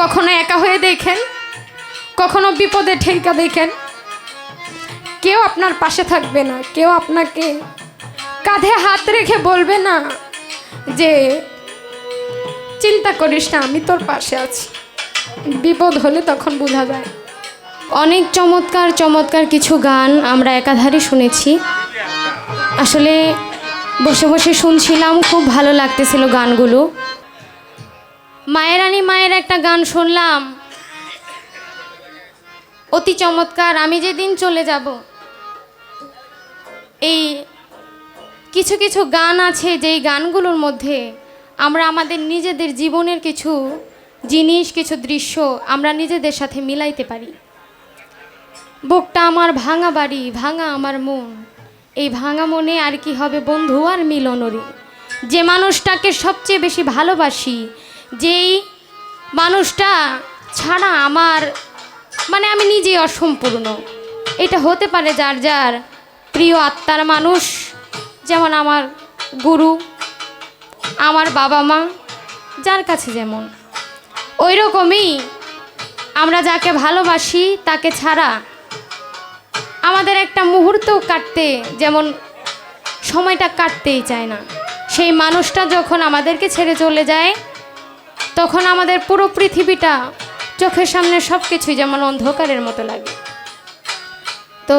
কখনো একা হয়ে দেখেন? কখনো বিপদে ঠেকা দেখেন? কেউ আপনার পাশে থাকবে না, কেউ আপনাকে কাঁধে হাত রেখে বলবে না যে, চিন্তা করিস না, আমি তোর পাশে আছি। বিপদ হলে তখন বোঝা যায়। অনেক চমৎকার চমৎকার কিছু গান আমরা একাধারে শুনেছি। আসলে বসে বসে শুনছিলাম, খুব ভালো লাগতেছিল গানগুলো। মায়েরানি মায়ের একটা গান শুনলাম। অতি চমৎকার, আমি যেদিন চলে যাব। এই কিছু কিছু গান আছে যেই গানগুলোর মধ্যে আমরা আমাদের নিজেদের জীবনের কিছু জিনিস, কিছু দৃশ্য আমরা নিজেদের সাথে মিলাইতে পারি। বুকটা আমার ভাঙা বাড়ি, ভাঙা আমার মন। এই ভাঙা মনে আর কি হবে বন্ধু আর মিলনরে। যে মানুষটাকে সবচেয়ে বেশি ভালোবাসি যেই মানুষটা ছাড়া আমার মানে আমি নিজেই অসম্পূর্ণ। এটা হতে পারে যার যার প্রিয় আত্মার মানুষ, যেমন আমার গুরু, আমার বাবা মা, যার কাছে যেমন। ওই রকমই আমরা যাকে ভালোবাসি তাকে ছাড়া আমাদের একটা মুহূর্ত কাটতে, যেমন সময়টা কাটতেই চায় না। সেই মানুষটা যখন আমাদেরকে ছেড়ে চলে যায় তখন আমাদের পুরো পৃথিবীটা চোখের সামনে সব কিছুই যেমন অন্ধকারের মতো লাগে। তো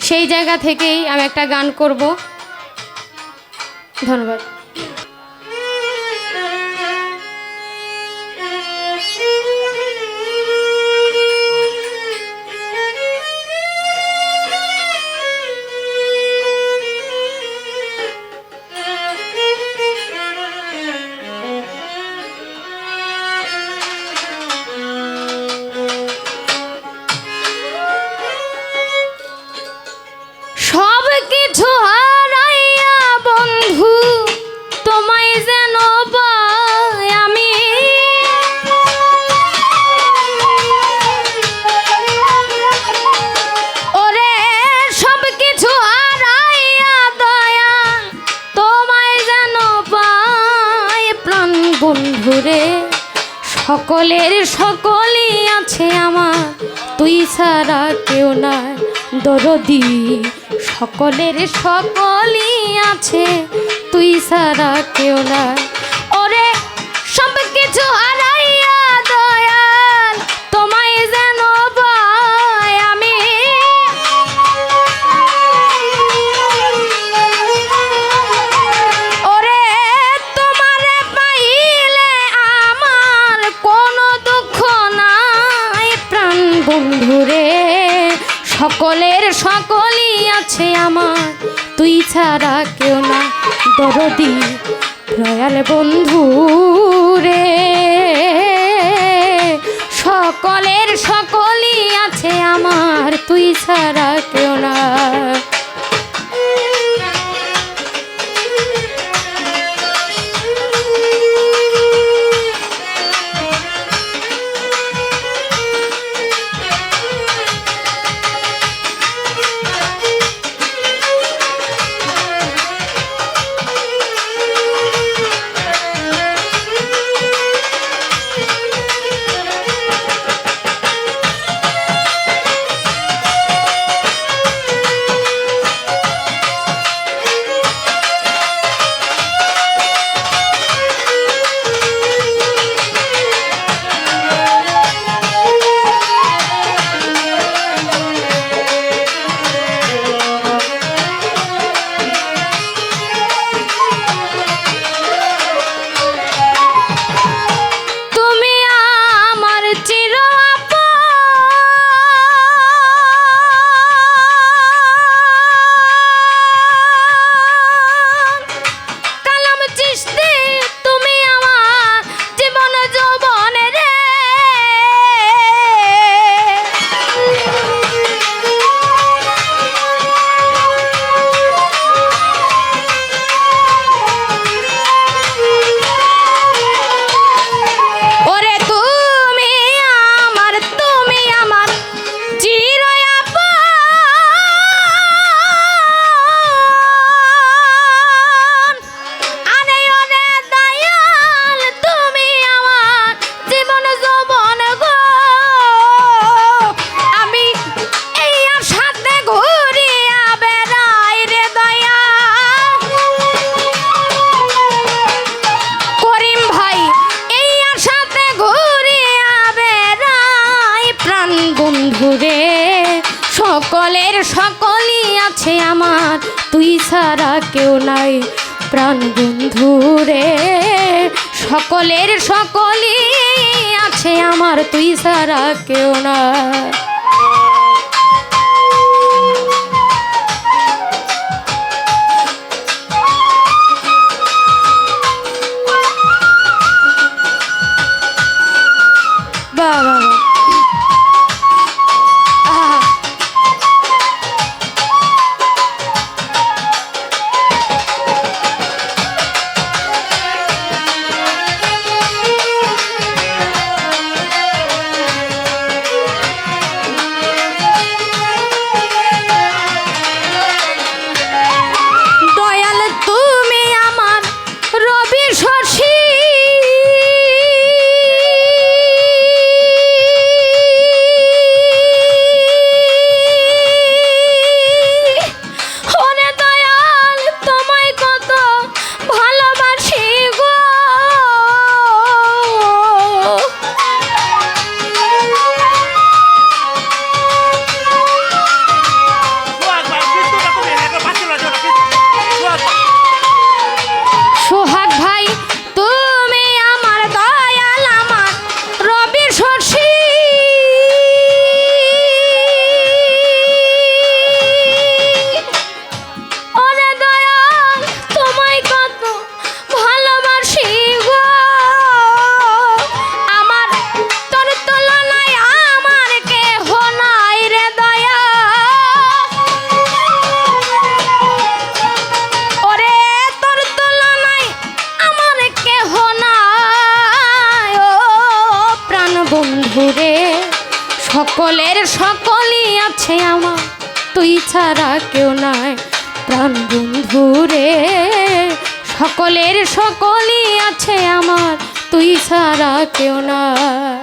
সেই জায়গা থেকেই আমি একটা গান করব। ধন্যবাদ। বন্ধুরে সকলের সকলই আছে আমার। তুই ছাড়া কেউ নাই, দরদি। সকলের সকলই আছে, তুই ছাড়া কেউ নাই। বন্ধুরে, সকলের সকলই আছে আমার। তুই ছাড়া কেউ না দরদি রয়াল বন্ধু রে সকলের সকলই আছে আমার, তুই ছাড়া কেউ না ছাড়া কেউ নাই প্রাণ বন্ধু রে। সকলের সকলই আছে আমার, তুই ছাড়া কেউ না বাবা। সকলের সকলই আছে আমার। তুই ছাড়া কেউ নাই প্রাণ বন্ধু রে। সকলের সকলই আছে আমার। তুই ছাড়া কেউ নাই।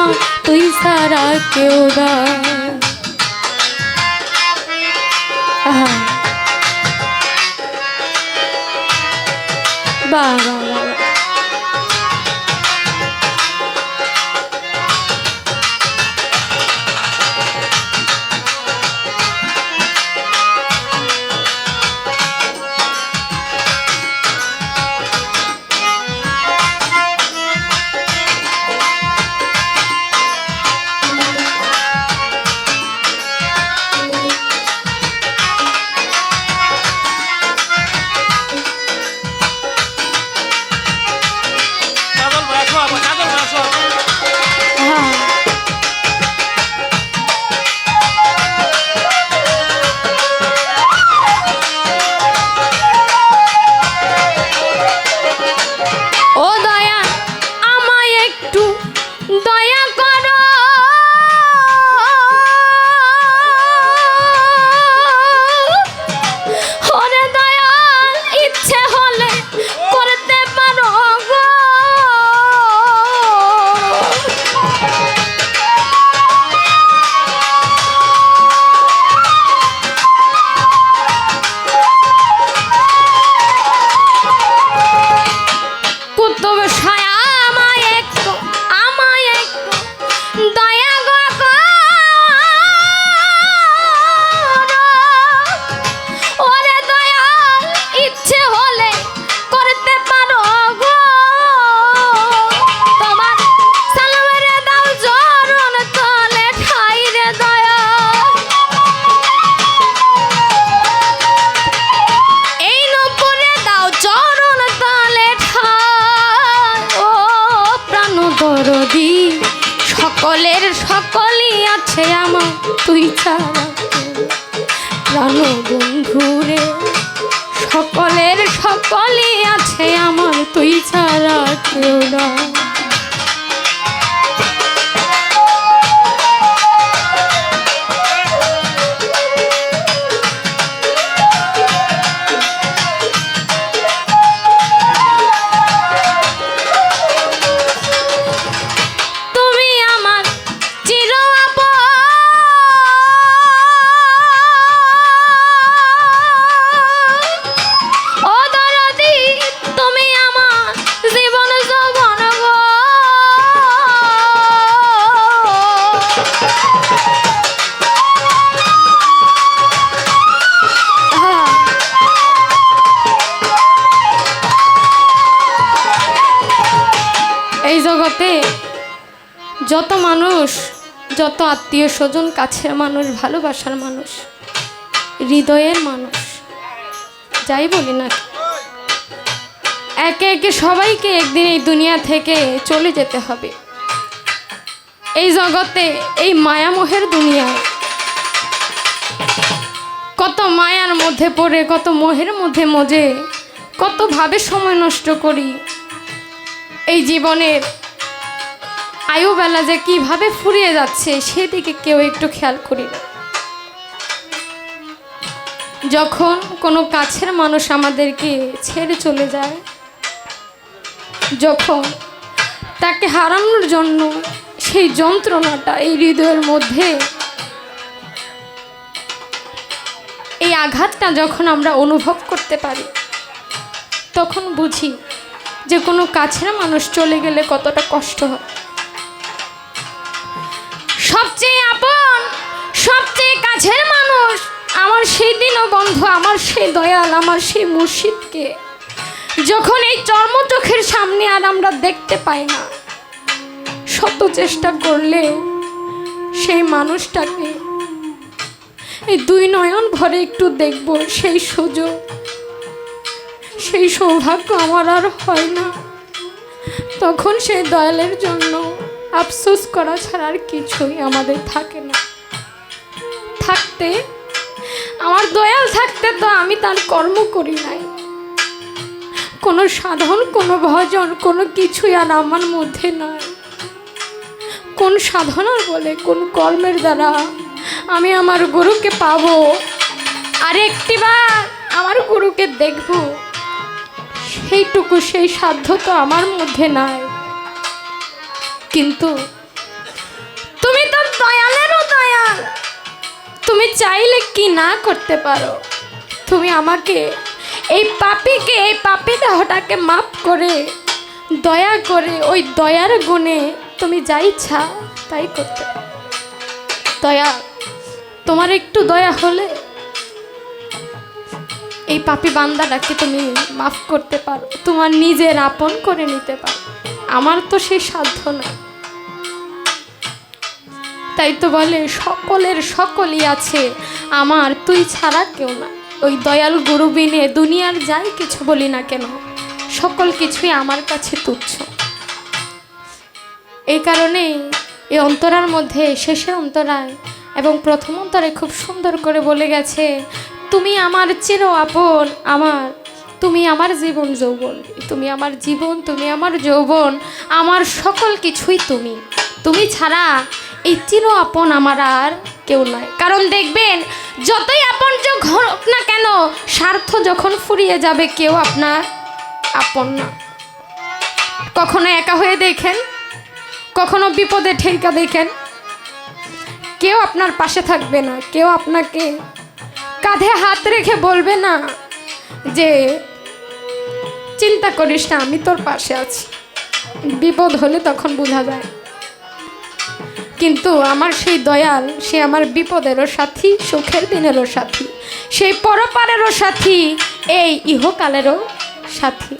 মা তুই সারা কেউ বাবা। সকলের সকলই আছে আমার। তুই ছাড়া প্রাণ বন্ধুরে সকলের সকলই আছে আমার। তুই ছাড়া কেউ না যত মানুষ, যত আত্মীয় স্বজন, কাছের মানুষ, ভালোবাসার মানুষ, হৃদয়ের মানুষ, যাই বলি না একে একে সবাইকে একদিন এই দুনিয়া থেকে চলে যেতে হবে। এই জগতে, এই মায়ামোহের দুনিয়ায় কত মায়ার মধ্যে পড়ে, কত মোহের মধ্যে মজে কতভাবে সময় নষ্ট করি, এই জীবনের আয়ুবেলা যে কীভাবে ফুরিয়ে যাচ্ছে সেদিকে কেউ একটু খেয়াল করি না। যখন কোনো কাছের মানুষ আমাদেরকে ছেড়ে চলে যায়, যখন তাকে হারানোর জন্য সেই যন্ত্রণাটা এই হৃদয়ের মধ্যে, এই আঘাতটা যখন আমরা অনুভব করতে পারি, তখন বুঝি যে কোনো কাছের মানুষ চলে গেলে কতটা কষ্ট হয়। সবচেয়ে আপন, সবচেয়ে কাছের মানুষ আমার সেই দিনও বন্ধু আমার সেই দয়াল, আমার সেই মুর্শিদকে। যখন এই চর্ম চোখের সামনে আর আমরা দেখতে পাই না শত চেষ্টা করলেও সেই মানুষটাকে এই দুই নয়ন ভরে একটু দেখব, সেই সুযোগ, সেই সৌভাগ্য আমার আর হয় না। তখন সেই দয়ালের জন্য আফসোস করা ছাড়া আর কিছুই আমাদের থাকে না। থাকতে, আমার দয়াল থাকতে তো আমি তার কর্ম করি নাই। কোনো সাধন, কোনো ভজন, কোনো কিছুই আর আমার মধ্যে নয় কোন সাধনার বলে, কোন কর্মের দ্বারা আমি আমার গুরুকে পাবো? আর একটিবার আমার গুরুকে দেখব। সেইটুকু, সেই সাধ্য তো আমার মধ্যে নাই। কিন্তু তুমি তো দয়ালেরও দয়াল। তুমি চাইলে কি না করতে পারো? তুমি আমাকে, এই পাপিকে, এই পাপি দেহটাকে মাফ করে, দয়া করে ওই দয়ার গুণে তুমি যা ইচ্ছা তাই করতে। দয়া, তোমার একটু দয়া হলে এই পাপি বান্দাটাকে তুমি মাফ করতে পারো। তোমার নিজের আপন করে নিতে পারো। আমার তো সেই সাধ্য না তাই তো বলে, সকলের সকলই আছে, আমার তুই ছাড়া কেউ না ওই দয়াল গুরু বিনে দুনিয়ার যাই কিছু বলি না কেন, সকল কিছুই আমার কাছে তুচ্ছ। এই কারণে এই অন্তরার মধ্যে, শেষের অন্তরায় এবং প্রথম অন্তরে খুব সুন্দর করে বলে গেছে, তুমি আমার চির আপন, আমার তুমি আমার জীবন যৌবন, তুমি আমার জীবন, তুমি আমার যৌবন, আমার সকল কিছুই তুমি। তুমি ছাড়া এই চির আপন আমার আর কেউ নয় কারণ দেখবেন, যতই আপন যোগ হোক না কেন, স্বার্থ যখন ফুরিয়ে যাবে, কেউ আপনার আপন না। কখনো একা হয়ে দেখেন, কখনো বিপদে ঠেকা দেখেন, কেউ আপনার পাশে থাকবে না, কেউ আপনাকে কাঁধে হাত রেখে বলবে না যে চিন্তা করিস না, আমি তোর পাশে আছি। বিপদ হলে তখন বোঝা যায়। কিন্তু আমার সেই দয়াল, সে আমার বিপদেরও সাথী, সুখের দিনেরও সাথী। সেই পরপারেরও সাথী, এই ইহকালেরও সাথী।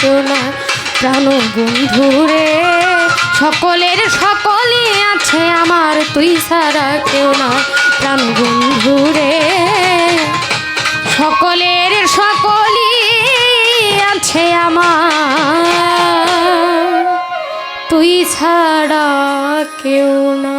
কেউ না প্রাণ বন্ধুরে সকলের সকলই আছে আমার, তুই ছাড়া কেউ না প্রাণ বন্ধুরে সকলের সকলই আছে আমার, তুই ছাড়া কেউ না